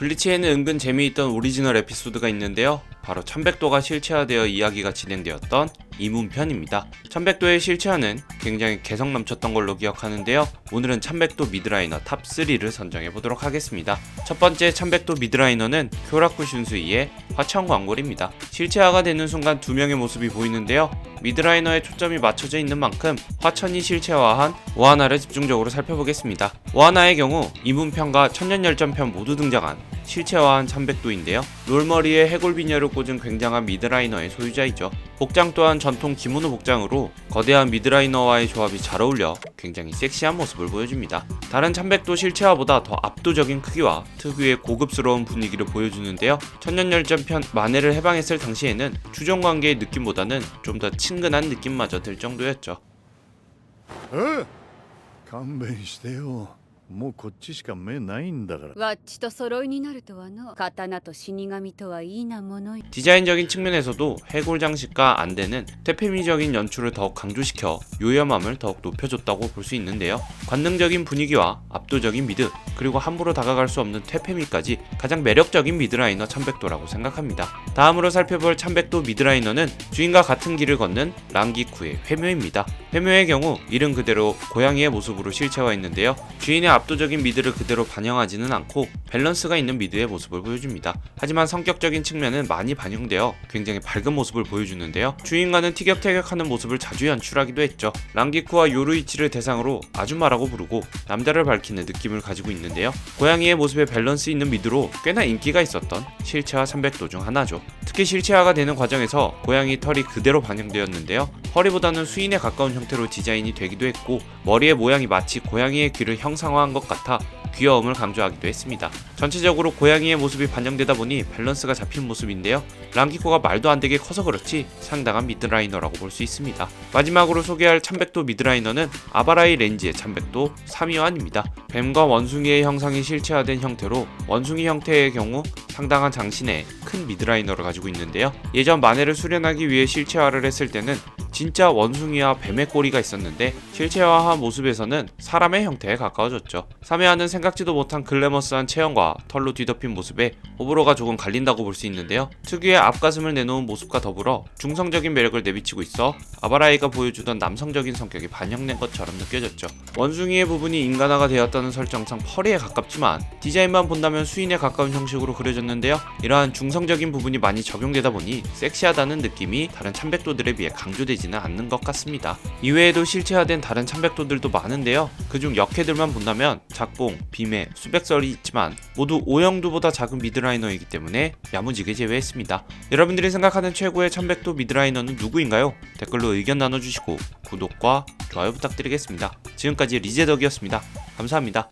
블리치에는 은근 재미있던 오리지널 에피소드가 있는데요. 바로 천백도가 실체화되어 이야기가 진행되었던 이문편입니다. 천백도의 실체화는 굉장히 개성 넘쳤던 걸로 기억하는데요. 오늘은 천백도 미드라이너 탑 3를 선정해 보도록 하겠습니다. 첫 번째 천백도 미드라이너는 쿄라쿠 슌수이의 화천 광골입니다. 실체화가 되는 순간 두 명의 모습이 보이는데요. 미드라이너에 초점이 맞춰져 있는 만큼 화천이 실체화한 오하나를 집중적으로 살펴보겠습니다. 오하나의 경우 이문편과 천년열전편 모두 등장한 실체화한 참백도인데요. 롤머리에 해골비녀를 꽂은 굉장한 미드라이너의 소유자이죠. 복장 또한 전통 기모노 복장으로 거대한 미드라이너와의 조합이 잘 어울려 굉장히 섹시한 모습을 보여줍니다. 다른 참백도 실체화보다 더 압도적인 크기와 특유의 고급스러운 분위기를 보여주는데요. 천년열전편 만해를 해방했을 당시에는 추종 관계의 느낌보다는 좀 더 친근한 느낌마저 들 정도였죠. え勘弁してよ もうこっちしか目ないんだからワッチと揃いになるとはの刀と死神とはいいなものよ 디자인적인 측면에서도 해골 장식과 안대는 테페미적인 연출을 더욱 강조시켜 요염함을 더욱 높여줬다고 볼 수 있는데요. 관능적인 분위기와 압도적인 미드, 그리고 함부로 다가갈 수 없는 테페미까지 가장 매력적인 미드라이너 참백도라고 생각합니다. 다음으로 살펴볼 참백도 미드라이너는 주인과 같은 길을 걷는 랑기쿠의 회묘입니다. 회묘의 경우 이름 그대로 고양이의 모습으로 실체화했는데요. 주인의 압도적인 미드를 그대로 반영하지는 않고 밸런스가 있는 미드의 모습을 보여줍니다. 하지만 성격적인 측면은 많이 반영되어 굉장히 밝은 모습을 보여주는데요. 주인과는 티격태격하는 모습을 자주 연출하기도 했죠. 랑기쿠와 요루이치를 대상으로 아줌마라고 부르고 남자를 밝히는 느낌을 가지고 있는데요. 고양이의 모습에 밸런스 있는 미드로 꽤나 인기가 있었던 실체화 300도 중 하나죠. 특히 실체화가 되는 과정에서 고양이 털이 그대로 반영되었는데요. 허리보다는 수인에 가까운 형태로 디자인이 되기도 했고 머리의 모양이 마치 고양이의 귀를 형상화한 것 같아 귀여움을 강조하기도 했습니다. 전체적으로 고양이의 모습이 반영되다 보니 밸런스가 잡힌 모습인데요. 랑기코가 말도 안 되게 커서 그렇지 상당한 미드라이너라고 볼 수 있습니다. 마지막으로 소개할 참백도 미드라이너는 아바라이 렌즈의 참백도 3위환입니다. 뱀과 원숭이의 형상이 실체화된 형태로 원숭이 형태의 경우 상당한 장신의 큰 미드라이너를 가지고 있는데요. 예전 만해를 수련하기 위해 실체화를 했을 때는 진짜 원숭이와 뱀의 꼬리가 있었는데 실체화한 모습에서는 사람의 형태에 가까워졌죠. 3회화는 생각지도 못한 글래머스한 체형과 털로 뒤덮인 모습에 호불호가 조금 갈린다고 볼 수 있는데요. 특유의 앞가슴을 내놓은 모습과 더불어 중성적인 매력을 내비치고 있어 아바라이가 보여주던 남성적인 성격이 반영된 것처럼 느껴졌죠. 원숭이의 부분이 인간화가 되었다는 설정상 펄이에 가깝지만 디자인만 본다면 수인에 가까운 형식으로 그려졌는데요. 이러한 중성적인 부분이 많이 적용되다 보니 섹시하다는 느낌이 다른 참백도들에 비해 강조되지는 않는 것 같습니다. 이외에도 실체화된 다른 참백도들도 많은데요. 그중 역해들만 본다면 작봉, 비매, 수백설이 있지만 모두 오영두보다 작은 미드라이너이기 때문에 야무지게 제외했습니다. 여러분들이 생각하는 최고의 참백도 미드라이너는 누구인가요? 댓글로 의견 나눠주시고 구독과 좋아요 부탁드리겠습니다. 지금까지 리제덕이었습니다. 감사합니다.